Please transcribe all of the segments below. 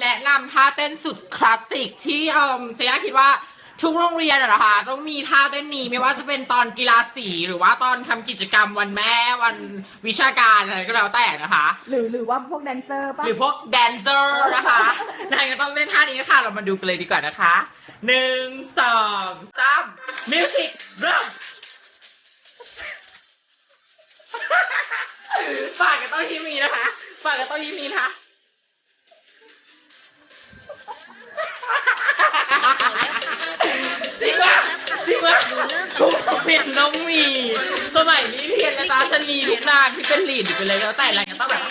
แนะนำท่าเต้นสุดคลาสสิกที่เอ่มเซียคิดว่าทุกโรงเรียนอะนะคะต้องมีท่าเต้นนี้ไม่ว่าจะเป็นตอนกีฬาสีหรือว่าตอนทำกิจกรรมวันแม่วันวิชาการอะไรก็แล้วแต่นะคะ หรือหรือว่าพวกแดนเซอร์ป่ะ หรือพวกแดนเซอร์นะคะนายก็ต้องเล่นท่านี้นะคะเรามาดูกันเลยดีกว่านะคะหนึ่งสองสามมิวสิกเริ่มฝากกันต้องที่มีนะคะฝากกันต้องที่มีนะคะ ชนีทุกนางที่เป็นลีดหรือเป็นอะไรก็แล้วแต่อะไรก็ต้องแบบ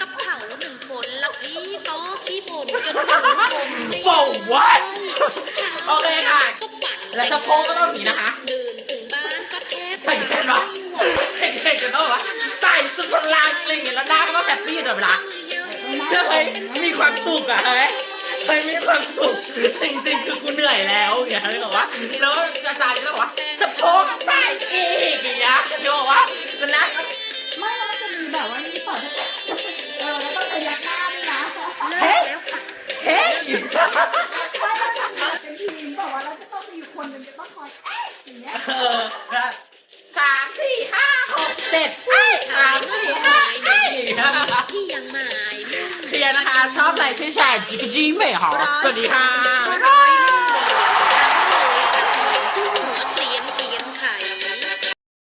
กับเขาหนึ่งคนแล้วพี่ก็ขี้บ่นจนถึงผมไม่โป่วัดโอเคค่ะก็ปั่นและสะโพกก็ต้องอย่างนี้นะคะ เดินถึงบ้านก็แทบเห็นเห็นปะเห็นเห็นกันต้องแบบว่าใส่สุดพลังอะไรอย่างเงี้ยแล้วหน้าก็ต้องแฮปปี้ตลอดเวลาเชื่อไหมมีความสุขอะเฮ้ยเฮ้ยมีความสุขจริงๆคือกูเหนื่อยแล้วอย่างเงี้ยเลยบอกว่าแล้วอาจารย์ก็บอกว่าสะ เฮ้ยเป็นทีมบอกว่าเราจะต้องมีอยู่คนหนึ่งจะต้องคอยเอ๊ะอย่างเงี้ยเออสามสี่ห้าหกเจ็ดเอ้ยสามสี่ห้าเอ้ยที่ยังหมาย เคลียร์นะคะ ชอบอะไรช่วยแชร์จิกจีไม่หรอสวัสดีค่ะ